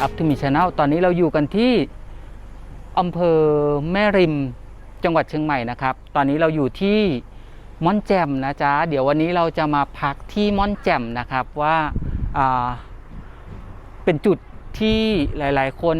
กายอัพทูมิชแนลตอนนี้เราอยู่กันที่อำเภอแม่ริมจังหวัดเชียงใหม่นะครับ ตอนนี้เราอยู่ที่ม่อนแจ่มนะจ๊ะ เดี๋ยววันนี้เราจะมาพักที่ม่อนแจ่มนะครับว่าาเป็นจุดที่หลาย ๆ คน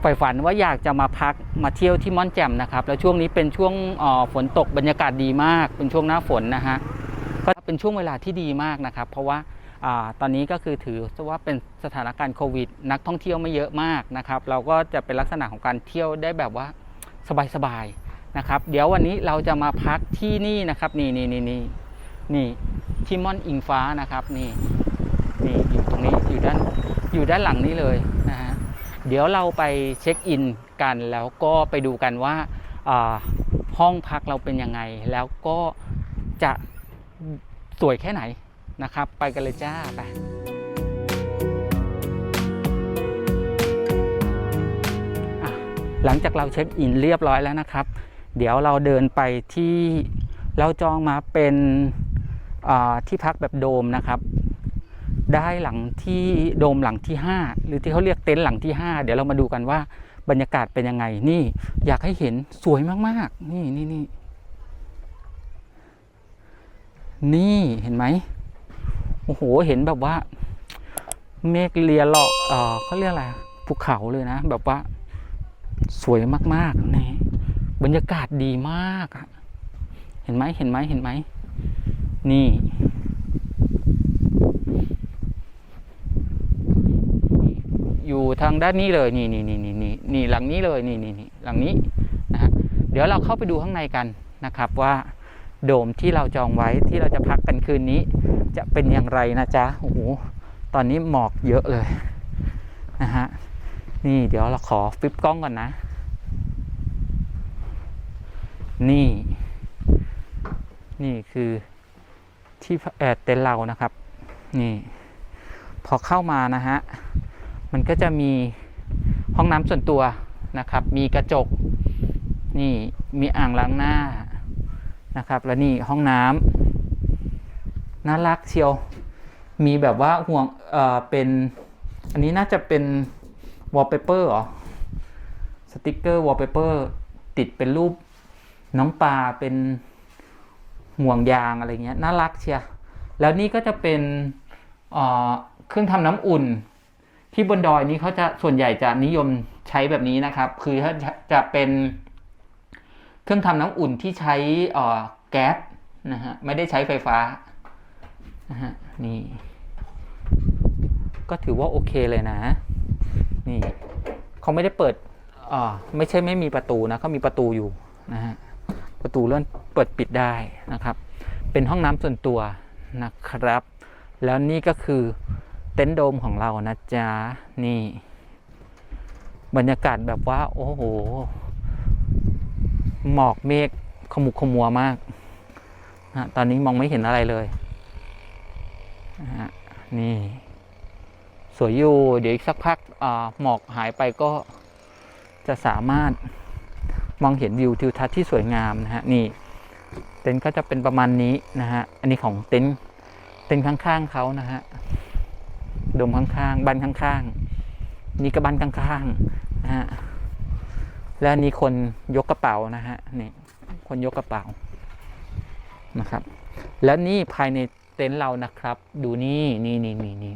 ใฝ่ฝันว่าอยากจะมาพักมาเที่ยวที่ม่อนแจ่มนะครับ แล้วช่วงนี้เป็นช่วงฝนตกบรรยากาศดีมาก เป็นช่วงหน้าฝนนะฮะก็เป็นช่วงเวลาที่ดีมากนะครับ เพราะว่า ตอนนี้ก็คือถือว่าเป็นสถานการณ์โควิด นักท่องเที่ยวไม่เยอะมากนะครับ เราก็จะเป็นลักษณะของการเที่ยวได้แบบว่าสบายๆนะครับ เดี๋ยววันนี้เราจะมาพักที่นี่นะครับ นี่นี่นี่นี่นี่ที่ม่อนอิงฟ้านะครับนี่นี่อยู่ตรงนี้อยู่ด้านอยู่ด้านหลังนี้เลยนะฮะเดี๋ยวเราไปเช็คอินกันแล้วก็ไปดูกันว่าอ่าห้องพักเราเป็นยังไง แล้วก็จะสวยแค่ไหน นะครับ ไปกันเลยจ้าไปหลังจากเราเช็คอินเรียบร้อยแล้วนะครับ เดี๋ยวเราเดินไปที่เราจองมาเป็นที่พักแบบโดมนะครับ ได้หลังที่โดมหลังที่ 5 หรือที่เขาเรียกเต็นท์หลังที่ 5 เดี๋ยวเรามาดูกันว่าบรรยากาศเป็นยังไงนี่อยากให้เห็นสวยมาก ๆ นี่นี่นี่นี่เห็นไหม โอ้โหเห็นแบบว่า เมฆเลียเลาะเออเขาเรียกอะไรภูเขาเลยนะ แบบว่า สวยมากๆนี่บรรยากาศดีมากอะเห็นไหมเห็นไหมเห็นไหมนี่อยู่ทางด้านนี้เลยนี่นี่นี่นี่นี่นี่หลังนี้เลยนี่นี่นี่หลังนี้นะฮะเดี๋ยวเราเข้าไปดูข้างในกันนะครับว่า โดมที่เราจองไว้ที่เราจะพักกันคืนนี้ จะเป็นอย่างไรนะจ๊ะโอ้โหตอนนี้หมอกเยอะเลยนะฮะนี่เดี๋ยวเราขอฟิปกล้องก่อนนะ นี่ นี่คือที่แอดเต็นเรานะครับ นี่ พอเข้ามานะฮะ มันก็จะมีห้องน้ำส่วนตัวนะครับ มีกระจก นี่มีอ่างล้างหน้านะครับ แล้วนี่ห้องน้ำ น่ารักเชียว มีแบบว่าห่วงเอ่อเป็นอันนี้น่าจะเป็นวอลเปเปอร์เหรอสติกเกอร์วอลเปเปอร์ติดเป็นรูปน้องปลาเป็นห่วงยางอะไรเงี้ยน่ารักเชียแล้วนี่ก็จะเป็นเครื่องทำน้ำอุ่น ที่บนดอยนี้เขาจะส่วนใหญ่จะนิยมใช้แบบนี้นะครับ คือจะเป็นเครื่องทำน้ำอุ่นที่ใช้แก๊สนะฮะไม่ได้ใช้ไฟฟ้า นะฮะนี่ ก็ถือว่าโอเคเลยนะ นี่เขาไม่ได้เปิดอ่าไม่ใช่ไม่มีประตูนะเขามีประตูอยู่นะฮะประตูเลื่อนเปิดปิดได้นะครับ เป็นห้องน้ำส่วนตัวนะครับ แล้วนี่ก็คือเต็นท์โดมของเรานะจ๊ะนี่ บรรยากาศแบบว่า โอ้โหหมอกเมฆขมุกขมัวมากนะตอนนี้มองไม่เห็นอะไรเลย นะฮะนี่ สวยอยู่ เดี๋ยวอีกสักพักหมอกหายไปก็จะสามารถมองเห็นวิวทิวทัศน์ที่สวยงามนะฮะนี่ เต็นท์ก็จะเป็นประมาณนี้นะฮะอันนี้ของเต็นท์เต็นท์ข้างๆเขานะฮะโดมข้างๆบ้านข้างๆนี่ก็บ้านข้างๆนะฮะและนี่คนยกกระเป๋านะฮะนี่คนยกกระเป๋านะครับ แล้วนี่ภายใน เต็นท์เรานะครับ ดูนี่นี่นี่นี่นี่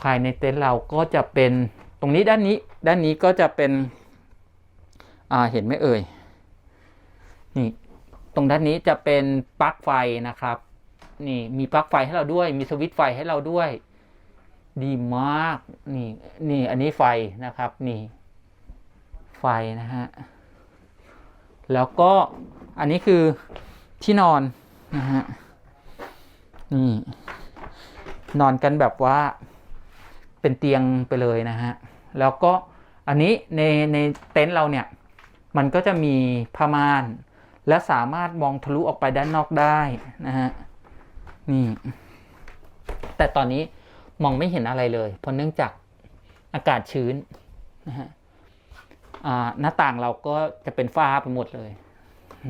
ภายในเต็นท์เราก็จะเป็นตรงนี้ด้านนี้ ด้านนี้ก็จะเป็น อ่าเห็นไหมเอ่ยนี่ ตรงด้านนี้จะเป็นปลั๊กไฟนะครับ นี่มีปลั๊กไฟให้เราด้วย มีสวิตช์ไฟให้เราด้วย ดีมากนี่นี่อันนี้ไฟนะครับ นี่ ไฟนะฮะแล้วก็อันนี้คือที่นอนนะฮะ นี่ นอนกันแบบว่าเป็นเตียงไปเลยนะฮะ แล้วก็อันนี้ในในเต็นท์เราเนี่ย มันก็จะมีผ้าม่าน และสามารถมองทะลุออกไปด้านนอกได้นะฮะ นี่ แต่ตอนนี้มองไม่เห็นอะไรเลย เพราะเนื่องจากอากาศชื้นนะฮะหน้าต่างเราก็จะเป็นฝ้าไปหมดเลย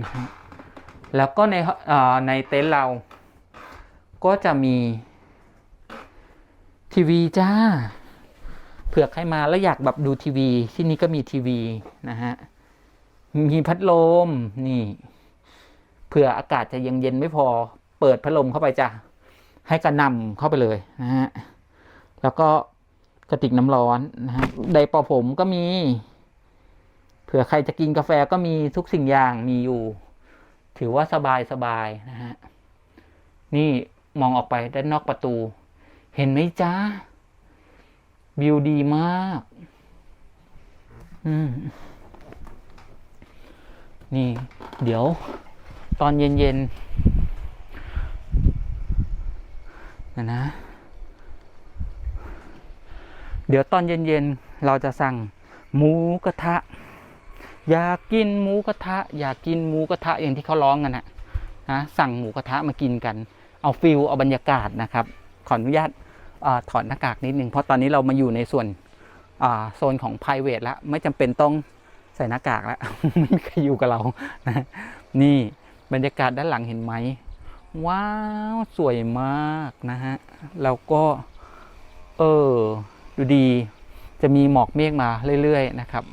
นะฮะแล้วก็ในในเต็นท์เรา ก็จะมีทีวีจ้า เผื่อใครมาแล้วอยากแบบดูทีวี ที่นี่ก็มีทีวีนะฮะ มีพัดลมนี่เผื่ออากาศจะยังเย็นไม่พอ เปิดพัดลมเข้าไปจ้ะให้กระนำเข้าไปเลยนะฮะ แล้วก็กระติกน้ำร้อนนะฮะไดป่าผมก็มี เผื่อใครจะกินกาแฟก็มีทุกสิ่งอย่างมีอยู่ ถือว่าสบายสบายนะฮะ นี่ มองออกไปด้านนอกประตู เห็นไหมจ้าวิวดีมาก อืม นี่ เดี๋ยว ตอนเย็นๆนะนะ เดี๋ยวตอนเย็นๆ เราจะสั่งหมูกระทะ อยากกินหมูกระทะ อยากกินหมูกระทะอย่างที่เขาร้องกันนะนะสั่งหมูกระทะมากินกัน เอาฟิลเอาบรรยากาศนะครับ ขออนุญาตอถอดหน้ากากนิดนึงเพราะตอนนี้เรามาอยู่ในส่วนโซนของ p r i v a t แล้ว ไม่จำเป็นต้องใส่หน้ากากแล้วไม่มีใครอยู่กับเรานะนี่บรรยากาศด้านหลังเห็นไหมว้าวสวยมากนะฮะแล้วก็เออดูดีจะมีหมอกเมฆมาเรื่อยๆนะครับ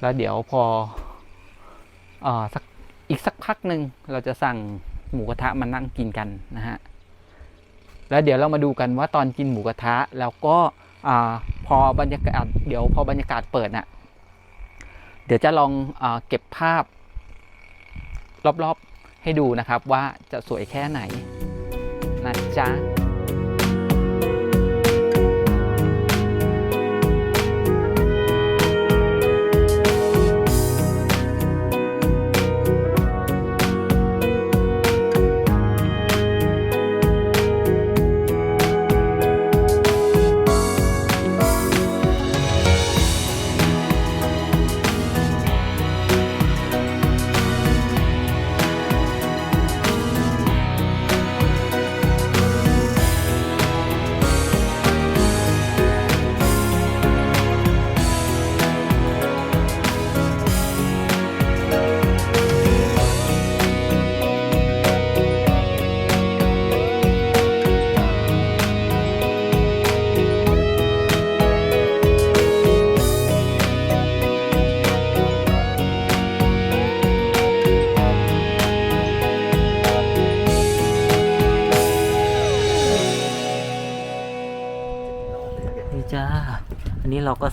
แล้วเดี๋ยวพอออสักอีกสักพักหนึ่งเราจะสั่ง หมูกระทะมานั่งกินกันนะฮะแล้วเดี๋ยวเรามาดูกันว่าตอนกินหมูกระทะแล้วก็อพอบรรยากาศเดี๋ยวพอบรรยากาศเปิดน่ะเดี๋ยวจะลองอเก็บภาพ รอบๆให้ดูนะครับว่าจะสวยแค่ไหนนะจ๊ะ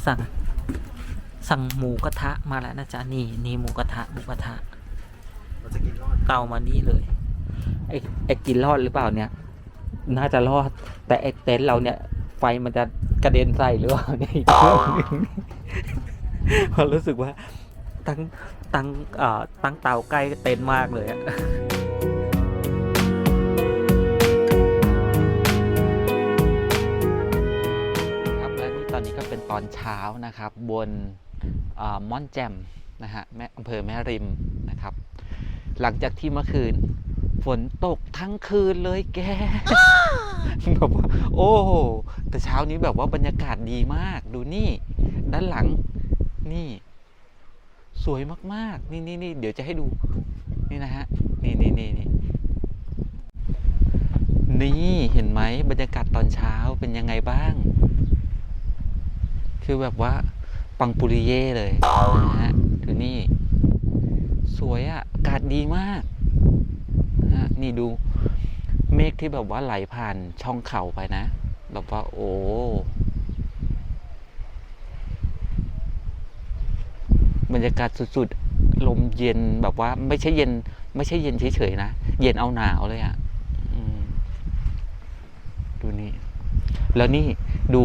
สั่ง สั่งหมูกระทะมาแล้วนะจ๊ะนี่นี่หมูกระทะหมูกระทะเราจะกินรอดเตามานี่เลยไอ้ไอ้กินรอดหรือเปล่าเนี่ย น่าจะรอด แต่ไอ้เต็นท์เราเนี่ย ไฟมันจะกระเด็นใส่หรือเปล่าเนี่ยอีกเรื่องหนึ่งเพราะรู้สึกว่าตั้งตั้งเอ่อตั้งเตาใกล้เต็นท์มากเลยอะ อนนี้ก็เป็นตอนเช้านะครับ บนอ่าม่อนแจ่มนะฮะแม่อำเภอแม่ริมนะครับ หลังจากที่เมื่อคืนฝนตกทั้งคืนเลยแกแบบว่าโอ้โหแต่เช้านี้แบบว่าบรรยากาศดีมากดูนี่ ด้านหลังนี่ สวยมากๆ นี่นี่นี่เดี๋ยวจะให้ดู นี่นะฮะ นี่นี่นี่นี่นี่เห็นไหมบรรยากาศตอนเช้าเป็นยังไงบ้าง คือแบบว่าปังปุริเย่เลยนะฮะดูนี่ สวยอะ่ะอากาศดีมากนะฮะนี่ดูเมฆที่แบบว่าไหลผ่านช่องเขาไปนะ แบบว่าโอ้บรรยากาศสุดๆ ลมเย็นแบบว่า ไม่ใช่เย็น ไม่ใช่เย็นเฉยๆนะ เย็นเอาหนาวเลยอะ่ะดูนี่ แล้วนี่ดู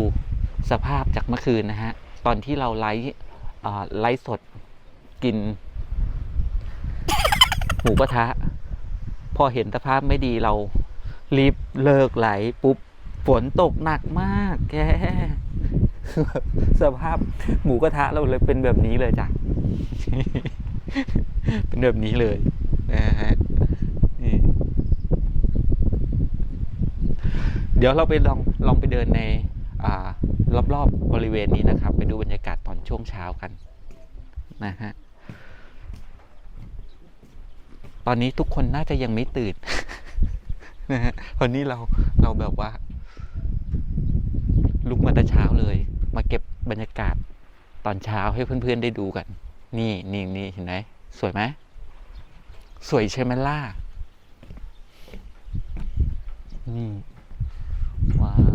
สภาพจากเมื่อคืนนะฮะ ตอนที่เราไลฟ์ไลฟ์สดกิน หมูกระทะ พอเห็นสภาพไม่ดีเรารีบเลิกไหลปุ๊บฝนตกหนักมากแกสภาพหมูกระทะเราเลยเป็นแบบนี้เลยจ้ะ เป็นแบบนี้เลยนะฮะนี่เดี๋ยวเราไปลองลองไปเดินใน รอบๆบบริเวณนี้นะครับ ไปดูบรรยากาศตอนช่วงเช้ากันนะฮะตอนนี้ทุกคนน่าจะยังไม่ตื่นนะฮะวันนี้เราเราแบบว่า ลุกมาแต่เช้าเลย มาเก็บบรรยากาศตอนเช้าให้เพื่อนๆได้ดูกัน นี่นี่นี่เห็นไหมสวยไหมสวยใช่ไหมล่ะนี่ว้าว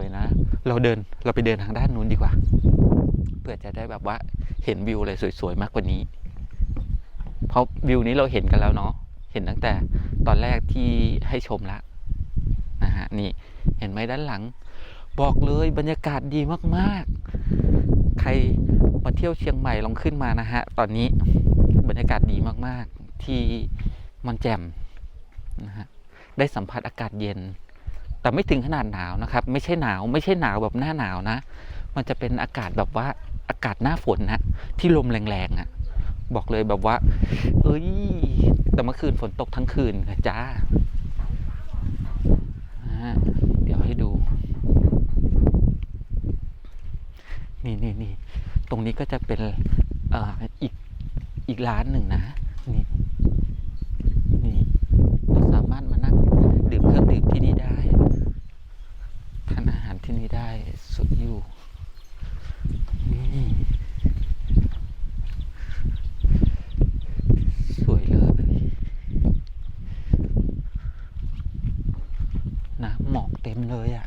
วยนะ เราเดินเราไปเดินทางด้านนู้นดีกว่า เพื่อจะได้แบบว่าเห็นวิวอะไรสวยๆมากกว่านี้ เพราะวิวนี้เราเห็นกันแล้วเนาะเห็นตั้งแต่ตอนแรกที่ให้ชมแล้วนะฮะนี่เห็นไหมด้านหลัง บอกเลยบรรยากาศดีมากๆ ใครมาเที่ยวเชียงใหม่ลองขึ้นมานะฮะตอนนี้บรรยากาศดีมากๆที่มอนแจ่มนะฮะได้สัมผัสอากาศเย็น แต่ไม่ถึงขนาดหนาวนะครับ ไม่ใช่หนาว ไม่ใช่หนาวแบบหน้าหนาวนะ มันจะเป็นอากาศแบบว่าอากาศหน้าฝนนะที่ลมแรงๆอะ่ะ บอกเลยแบบว่า เอ้ย แต่เมื่อคืนฝนตกทั้งคืนจ้าอ่าเดี๋ยวให้ดู นี่นี่นี่ตรงนี้ก็จะเป็นเอ่ออีกอีกร้านหนึ่งนะ นี่นี่เราสามารถมานั่งดื่มเครื่องดื่มที่นี่ได้ ทานอาหารที่นี่ได้ สุดอยู่สวยเลยนะหมอกเต็มเลยอะ่ะ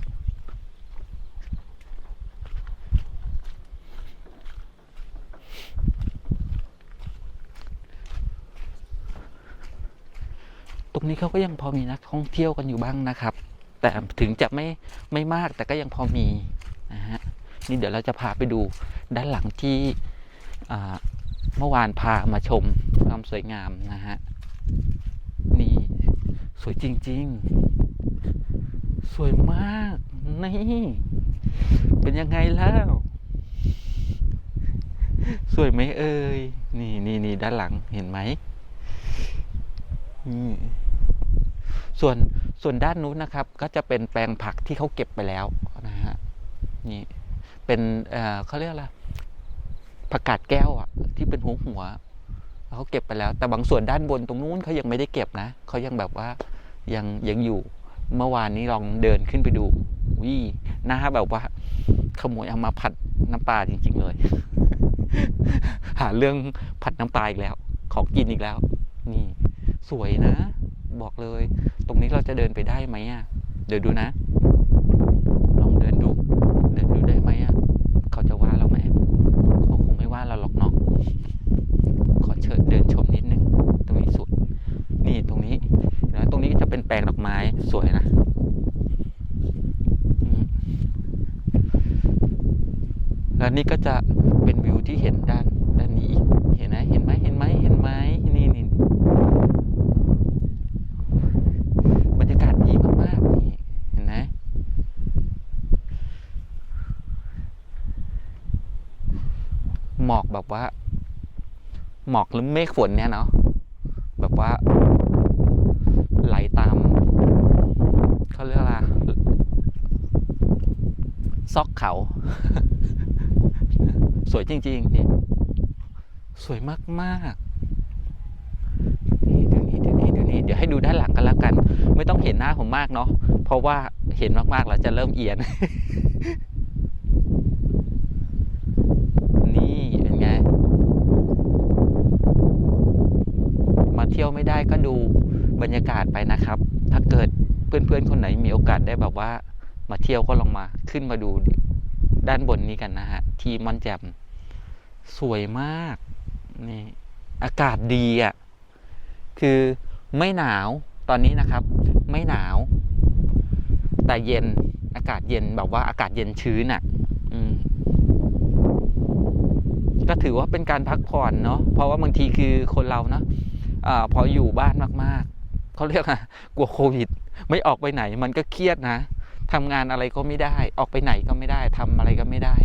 ตรงนี้เขาก็ยังพอมีนักท่องเที่ยวกันอยู่บ้างนะครับ แต่ถึงจะไม่ไม่มากแต่ก็ยังพอมี นี่เดี๋ยวเราจะพาไปดูด้านหลังที่เมื่อวานพามาชมความสวยงามนะฮะ นี่สวยจริง ๆ สวยมาก นี่ เป็นยังไงแล้ว สวยไหมเอ่ย นี่นี่นี่ด้านหลังเห็นไหมนี่ส่วนส่วนด้านนู้นนะครับ ก็จะเป็นแปลงผักที่เขาเก็บไปแล้วนะฮะ นี่ เป็นเเขาเรียกอะไรผักกาดแก้วอะ ที่เป็นหัวหัวเขาเก็บไปแล้ว แต่บางส่วนด้านบนตรงนู้นเขายังไม่ได้เก็บนะเขายังแบบว่ายังยังอยู่ เมื่อวานนี้ลองเดินขึ้นไปดูวิหน้าแบบว่า ขโมยเอามาผัดน้ำปลาจริง ๆ เลย หาเรื่องผัดน้ำปลาอีกแล้ว ของกินอีกแล้ว นี่ สวยนะ บอกเลย ตรงนี้เราจะเดินไปได้ไหมอะ เดี๋ยวดูนะ ลองเดินดู เดินดูได้ไหมอะ เขาจะว่าเราไหมเขาคงไม่ว่าเราหรอกเนาะขอเชิญเดินชมนิดนึง ตรงนี้สวยนี่ตรงนี้นะตรงนี้จะเป็นแปลงดอกไม้สวยนะอืม แล้วนี่ก็จะเป็นวิวที่เห็นด้านด้านนี้อีกเห็นไหมเห็นไหมเห็นไหมเห็นไหมนี่นี่บรรยากาศดีมากๆนี่เห็นไหมหมอกแบบว่า หมอกหรือเมฆฝนเนี่ยเนาะแบบว่าไหลตามเขาเรียกอะไรซอกเขา สวยจริงๆนี่สวยมากๆนี่ดูนี่ดูนี่ดูนี่เดี๋ยวให้ดูด้านหลังกันละกัน ไม่ต้องเห็นหน้าผมมากเนาะเพราะว่าเห็นมากๆแล้วจะเริ่มเอียน นี่เป็นไง มาเที่ยวไม่ได้ก็ดูบรรยากาศไปนะครับ ถ้าเกิดเพื่อนๆ คนไหนมีโอกาสได้แบบว่า มาเที่ยวก็ลองมาขึ้นมาดูด้านบนนี้กันนะฮะ ที่มอนแจม สวยมากนี่อากาศดีอะคือไม่หนาวตอนนี้นะครับ ไม่หนาว แต่เย็นอากาศเย็นแบบว่าอากาศเย็นชื้นอะอืมก็ถือว่าเป็นการพักผ่อนเนาะเพราะว่าบางทีคือคนเราเนาะอาพออยู่บ้านมากๆเขาเรียกอะกลัวโควิด ไม่ออกไปไหน มันก็เครียดนะทำงานอะไรก็ไม่ได้ ออกไปไหนก็ไม่ได้ทำอะไรก็ไม่ได้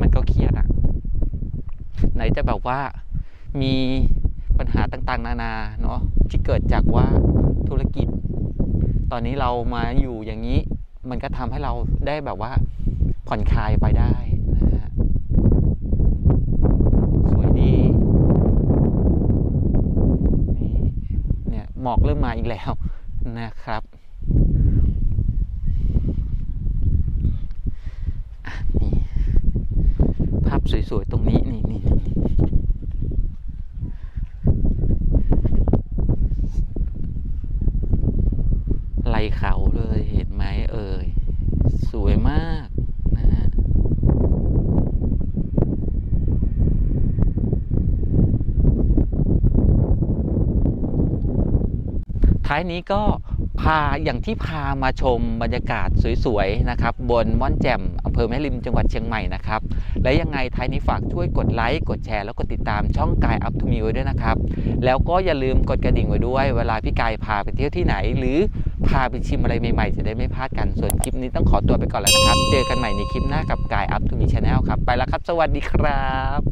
มันก็เครียดอะ นจะแบบว่ามีปัญหาต่างๆ นานาเนาะที่เกิดจากว่าธุรกิจ ตอนนี้เรามาอยู่อย่างนี้ มันก็ทำให้เราได้แบบว่าผ่อนคลายไปได้นะฮะสวยดีนี่เนี่ยหมอกเริ่มมาอีกแล้วนะครับอะสวยๆตรงนี้นี่นี่นี่ไหลเขาเลยเห็นไหมเอ่ย สวยมากนะฮะ ท้ายนี้ก็พาอย่างที่พามาชมบรรยากาศสวยๆนะครับ บนม่อนแจ่มอำเภอแม่ริมจังหวัดเชียงใหม่นะครับ และยังไงท้ายนี้ฝากช่วยกดไลค์กดแชร์แล้วก็ติดตามช่องกายอัพทูมีไว้ด้วยนะครับ แล้วก็อย่าลืมกดกระดิ่งไว้ด้วย เวลาพี่กายพาไปเที่ยวที่ไหน หรือพาไปชิมอะไรใหม่ๆ จะได้ไม่พลาดกันส่วนคลิปนี้ต้องขอตัวไปก่อนแล้วนะครับ เจอกันใหม่ในคลิปหน้ากับกายอัพทูมีชาแนลครับไปแล้วครับ สวัสดีครับ